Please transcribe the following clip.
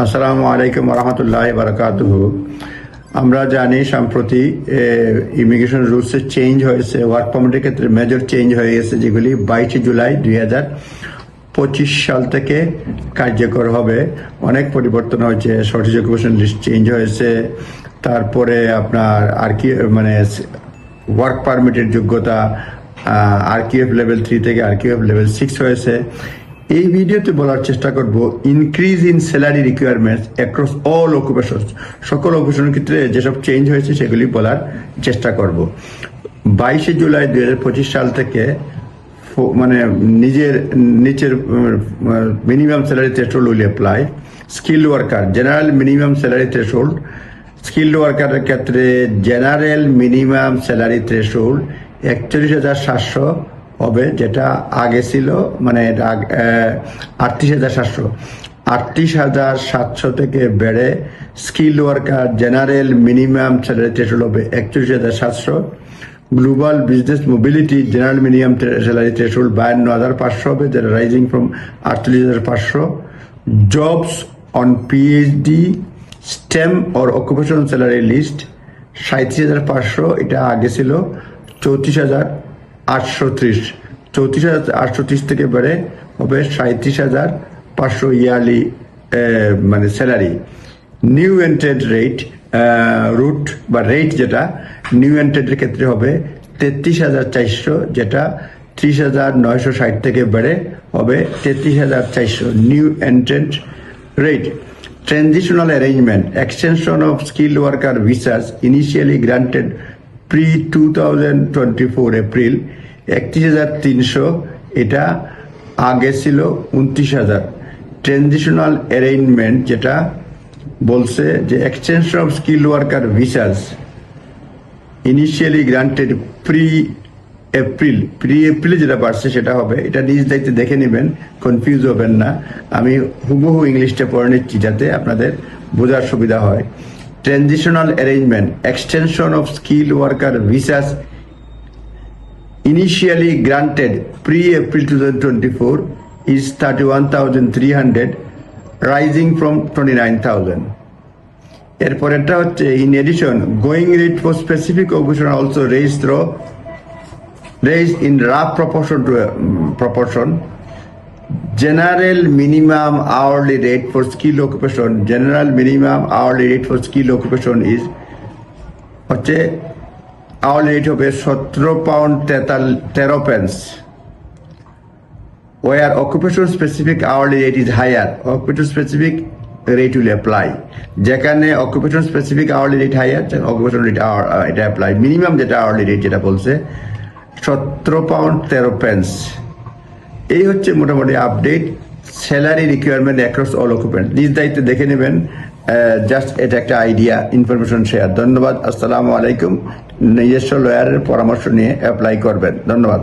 আসসালামু আলাইকুম রহমতুল্লাহ বারকাতুহু আমরা জানি, সম্প্রতি ইমিগ্রেশন রুলসে চেঞ্জ হয়েছে ওয়ার্ক পারমিটের ক্ষেত্রে মেজর চেঞ্জ হয়ে গেছে, যেগুলি বাইশে জুলাই দুই হাজার পঁচিশ সাল থেকে কার্যকর হবে। অনেক পরিবর্তন হয়েছে শর্টেজ অকুপেশন লিস্ট চেঞ্জ হয়েছে, তারপরে আপনার আর কি মানে ওয়ার্ক পারমিটের যোগ্যতা আরকিউএফ লেভেল থ্রি থেকে আরকিউএফ লেভেল সিক্স হয়েছে। এই ভিডিওতে বলার চেষ্টা করব increase in salary requirements across all occupation সকল অকুপেশনের ক্ষেত্রে যেসব চেঞ্জ হয়েছে, সেগুলি বলার চেষ্টা করব। বাইশে জুলাই দুই হাজার পঁচিশ সাল থেকে মানে নিজের নিচের minimum salary threshold will apply skill worker general minimum salary threshold skilled ওয়ার্কারের ক্ষেত্রে জেনারেল মিনিমাম স্যালারি থ্রেশোল্ড একচল্লিশ হাজার সাতশো হবে, যেটা আগে ছিল মানে আটত্রিশ হাজার সাতশো। আটত্রিশ হাজার সাতশো থেকে বেড়ে skill worker general minimum salary হবে একচল্লিশ হাজার সাতশো। Global business mobility general minimum salary threshold বায়ান্ন হাজার পাঁচশো হবে, যেটা রাইজিং ফ্রম আটচল্লিশ হাজার পাঁচশো। Jobs on PhD STEM or occupational salary list সাঁত্রিশ হাজার পাঁচশো, এটা আগে ছিল, চৌত্রিশ হাজার। আটশো ত্রিশ, চৌত্রিশ হাজার আটশো ত্রিশ থেকে বেড়ে হবে সাঁত্রিশ হাজার পাঁচশো ইয়ারলি মানে salary. New entrant rate route বা রেট যেটা নিউ এন্ট্রেডের ক্ষেত্রে হবে তেত্রিশ হাজার চারশো, যেটা ত্রিশ হাজার নয়শো ষাট থেকে বেড়ে হবে তেত্রিশ হাজার চারশো new entrant rate transitional arrangement extension of skill worker visas initially granted pre two thousand twenty four April একত্রিশ হাজার তিনশো, এটা আগে ছিল উনত্রিশ হাজার। ট্রানজিশনাল অ্যারেঞ্জমেন্ট যেটা বলছে যে extension of skill worker visas initially granted pre April pre এপ্রিলে যেটা বাড়ছে সেটা হবে, এটা নিজ দায়িত্বে দেখে নেবেন কনফিউজ হবেন না। আমি হুবহু ইংলিশটা পড়ে নিচ্ছি যাতে আপনাদের বোঝার সুবিধা হয়। Transitional arrangement extension of skill worker visas initially granted pre-April 2024 is 31,300 rising from 29,000 এরপর এটা হচ্ছে in addition going rate for specific occupation also raise through raise in rough proportion to proportion general minimum hourly rate for skill occupation general minimum hourly rate for skill occupation is হচ্ছে hourly rate হবে সতেরো pound তেতাল, তেরো pence where occupation specific hourly rate is higher occupation specific rate will apply যেখানে occupation specific hourly rate higher occupation rate এটা apply minimum যেটা hourly rate যেটা বলছে, সতেরো পাউন্ড তেরো পেন্স এই হচ্ছে মোটামুটি update salary requirement across all occupant নিজ দায়িত্বে দেখে নেবেন জাস্ট এটা একটা আইডিয়া ইনফরমেশন শেয়ার ধন্যবাদ, আসসালামু আলাইকুম। নিজস্ব লয়ারের পরামর্শ নিয়ে অ্যাপ্লাই করবেন। ধন্যবাদ।